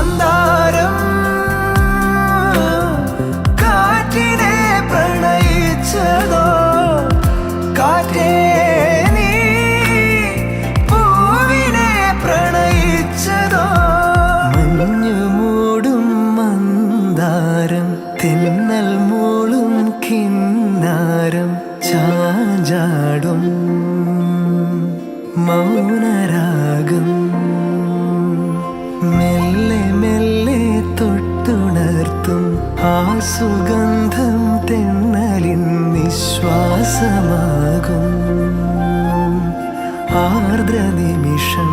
മന്ദാരം പ്രണയിച്ചതോ? പ്രണയിച്ചതോ? മഞ്ഞു മൂടും മന്ദാരം തിന്നൽ കിന്നാരം ചാഞ്ചാടും മൗനരാഗം. ആ സുഗന്ധം തെന്നലിൻ നിശ്വാസമാകും. ആർദ്ര നിമിഷം